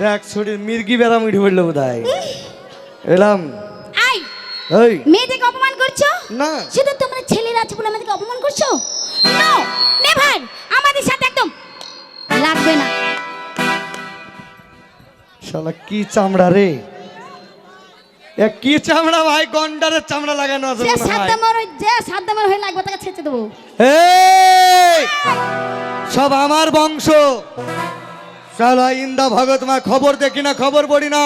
দেখ ছুটির মির্গি বেড়াম উঠে পড়ল বোধ এলাম। আই ওই মেয়েদেরকে অপমান করছ? না। শুধু তোমরা ছেলেরা আছে বলে আমাদেরকে অপমান করছ? নো নেভার আমাদের সাথে একদম লাগবে না। শালা কি চামড়া রে? এ কি চামড়া ভাই? গন্ডারের চামড়া লাগানো আছে যে হয়। সাদ্দামার হয়ে যে সাদ্দামার হয়ে লাগবে তাকে ছেঁচে দেবো। এই! সব আমার বংশ। শালা ইন্দা ভগত মা খবর দেখি না খবর পড়ি না।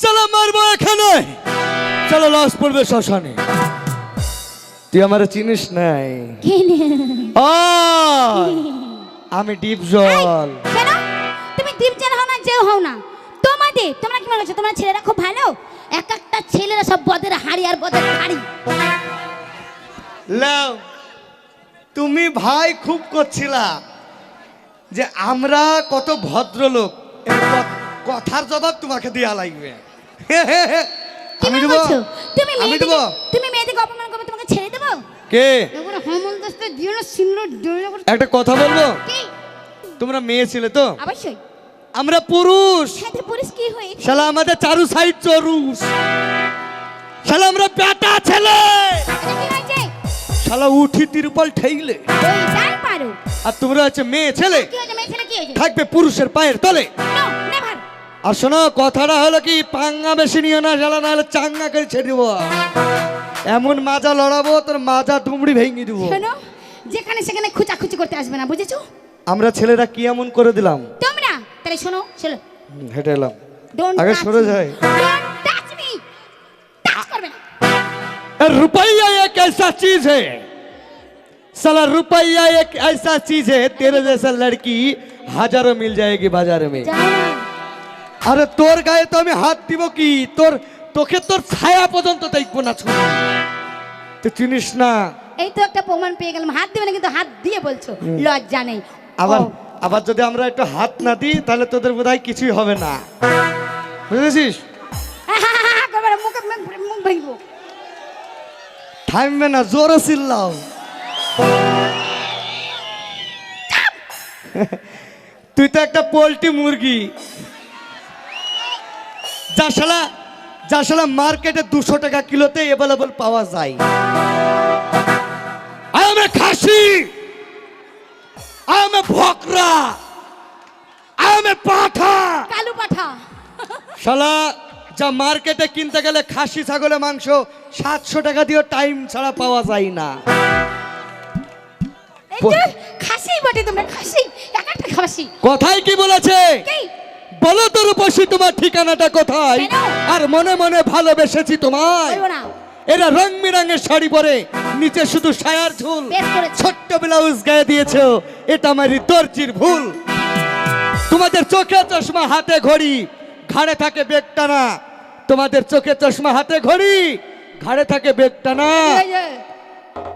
শালা মারবো এখানে। চলো লস পড়বে শ্মশানে। তুই আমার চিনিস নাই? আমি ডিপ জল। তুমি দীপজান হও না যেও হও না। তোমাদের তোমরা কি মনে করছ? তোমরা ছেলেরা খুব ভালো? এক একটা ছেলেরা সব বদের হাড়ি আর বদের হাড়ি। লাও তুমি ভাই খুব করছিলা। যে আমরা কত ভদ্রলোক কথার জবাব তোমাকে দেওয়া লাগবে। আমি দেবো? তুমি আমি দেবো? তুমি মেয়েদেরকে অপমান করবে তোমাকে ছেড়ে দেবো? কে? একটা কথা বলব? তোমরা মেয়ে ছিলে তো? অবশ্যই। আমরা পুরুষ। কি হয়েছে শালা আমাদের চারু সাইড চরুষ। শালা আমরা বেটা ছেলে। এটা শালা উঠি তিরুপাল ঠেইলে। ওই যাই পারো। আর তোমরা হচ্ছে মেয়ে ছেলে। থাকবে পুরুষের পায়ের তলে নো নেভার আর শোনো কথাটা হলো কি পাঙ্গা বেশি নিও না শালা না হলে চাঙ্গা করে ছেড়ে দেবো এমন মাজা লড়াবো তোর মাজা দুমড়ি ভেঙে দেবো শোনো যেখানে সেখানে খুচাখুচি করতে আসবে না বুঝেছো আমরা ছেলেরা কি এমন করে দিলাম তোমরা তাহলে শোনো চলো হুম, হেঁটে এলাম ডোন্ট আগে সরে যাই। ডোন্ট টাচ মি টাচ করবে না और रुपया एक ऐसा चीज है साला रुपया एक ऐसा चीज है तेरे जैसा लड़की হাজারো মিল যায়গি বাজার মে। আরে তোর গায়ে তো আমি হাত দিব কি? তোর তোকে তোর ছায়া পর্যন্ত দেখব না ছোট। তুই চিনিস না? এই তো একটা প্রমাণ পেয়ে গেলাম। হাত দিবে না কিন্তু হাত দিয়ে বলছো। লজ্জা নেই। আবার আবার যদি আমরা একটু হাত না দিই তাহলে তোদের বোধহয় কিছুই হবে না। বুঝেছিস? থামবে না জোরে চিল্লাও। তুই তো একটা পোলট্রি মুরগি। যা শালা যা শালা মার্কেটে দুশো টাকা কিলোতে অ্যাভেলেবল পাওয়া যায়। আমি খাসি। আমি ভকরা। আমি পাঠা। কালু পাঠা। শালা যা মার্কেটে কিনতে গেলে খাসি ছাগলের মাংস সাতশো টাকা দিয়েও টাইম ছাড়া পাওয়া যায় না। খাসি বটে তোমরা খাসি একটা খাসি। কথাই কি বলেছে? বলো তো রূপসী তোমার ঠিকানাটা কোথায়? আর মনে মনে ভালোবেসেছি তোমায়। এরা রং বেরঙের শাড়ি পরে নিচে শুধু সায়ার ঝুল। ছোট্ট ব্লাউজ গায়ে দিয়েছ এটা আমারই দর্জির ভুল। তোমাদের চোখে চশমা হাতে ঘড়ি ঘাড়ে থাকে বেগটা না তোমাদের চোখে চশমা হাতে ঘড়ি ঘাড়ে থাকে বেগটা না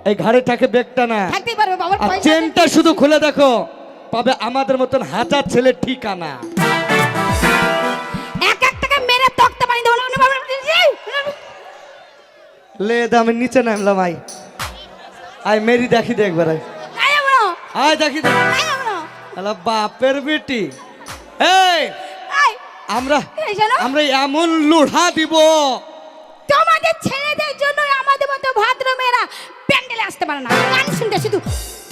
এই ঘাড়ে থাকে বেগটা না থাকতেই পারবে বাবার আর পয়সা চেনটা শুধু খুলে দেখো পাবে আমাদের মতন হাজার ছেলের ঠিকানা। এক এক টাকা মেরে তক্তা পানি দেবো। না বাবার লে দে, আমি নিচে নামলাম আই আই মেরি দেখি দে একবার আয়। আয় আমরা আয় দেখি দেখ আয় আমরা আলা বাপের বেটি। এই আয়। আমরা এই শোনো। আমরা এমন লোড়া দিব। তোমাদের আমাদের মতো ভদ্র মেয়েরা প্যান্ডেলে আসতে পারে না। গান শুনতে শুধু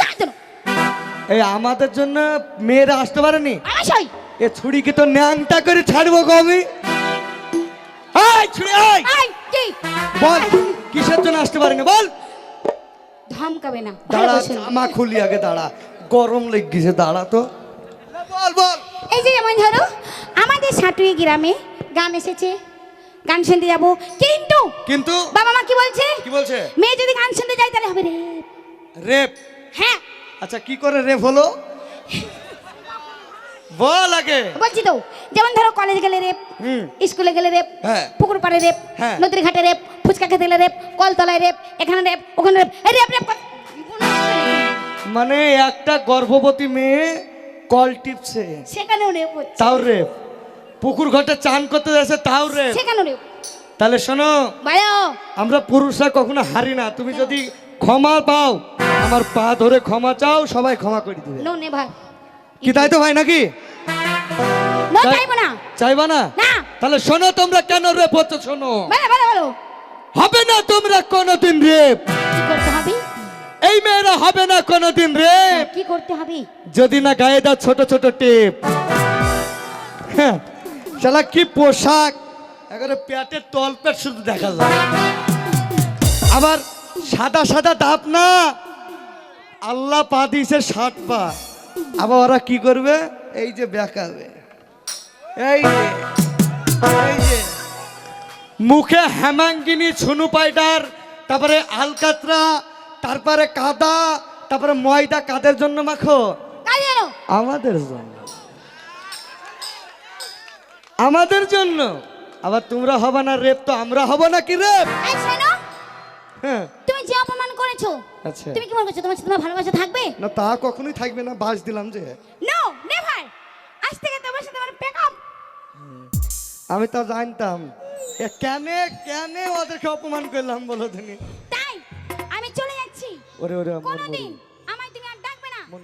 তার জন্য। এই আমাদের জন্য মেয়েরা আসতে পারেনি? অবশ্যই এ ছুরিকে তো ন্যাংটা করে ছাড়বো গো আমি। এই ছুরি এই! আয় কি? বল কিসের জন্য আসতে পারেনি? বল! ধমকাবে না দাঁড়া। জামা খুলি আগে দাঁড়া। গরম লেগেছে দাঁড়া তো। বল বল এই যে যেমন ধরো আমাদের সাটুই গ্রামে গান এসেছে। গান শুনতে যাব। কিন্তু কিন্তু বাবা মা কি বলছে? কি বলছে? মেয়ে যদি গান শুনতে যায় তাহলে হবে রে রেপ? হ্যাঁ। আচ্ছা কি করে রেপ হলো? বল আগে। বলছি তো যেমন ধরো কলেজ গেলে রেপ স্কুলে গেলে রেপ হ্যাঁ। পুকুর পাড়ে রেপ হ্যাঁ। নদীর ঘাটে রেপ ফুচকা খেতে গেলে রেপ কলতলায় রেপ এখানে রেপ ওখানে রেপ রেপ রেপ। মানে একটা গর্ভবতী মেয়ে কল টিপছে। সেখানেও রেপ হচ্ছে। তাও রেপ? পুকুর ঘাটে চান করতে যাচ্ছে তাও রে। তাহলে শোনো আমরা পুরুষরা কখনো হারি না। তুমি যদি ক্ষমা পাও আমার পা ধরে ক্ষমা চাও সবাই ক্ষমা করে দিবে। নো নেভার কি তাই তো ভাই নাকি? নো চাইব না। চাইবা না? না। তাহলে শোনো তোমরা কেন রেপ হচ্ছে শোনো। হবে না তোমরা কোনোদিন রেপ কি করতে হবে? এই মেয়েরা হবে না কোনোদিন রেপ কি করতে হবে? যদি না গায়ে দাও ছোট ছোট টেপ। হ্যাঁ, শালা কি পোশাক? একেবারে পেটের তলপেট শুধু দেখা যায়। আবার সাদা সাদা ডাব না? আল্লাহ পা দিয়েছে ষাট পা। আবার ওরা কি করবে? এই যে বেকাবে। এই যে এই যে। মুখে হেমাঙ্গিনী ছুনু পাইডার তারপরে আলকাতরা তারপরে কাদা তারপরে ময়দা কাদের জন্য মাখো? আমাদের জন্য। আমাদের জন্য। আবার তোমরা হবে না রেপ তো আমরা হব না কি রেপ? এই শোনো হ্যাঁ। তুমি যে অপমান করেছ আচ্ছা। তুমি কি মনে করছ তোমার সাথে তোমার ভালোবাসা থাকবে? না তা কখনোই থাকবে না বাস দিলাম যে। নো নেভার আজ থেকে তোমার সাথে আমার ব্রেকআপ আমি তো জানতাম। এ কেনে কেনে ওদেরকে অপমান করলাম বলো তুমি? তাই আমি চলে যাচ্ছি। ওরে ওরে কোনোদিন আমায় তুমি আর ডাকবে না। মন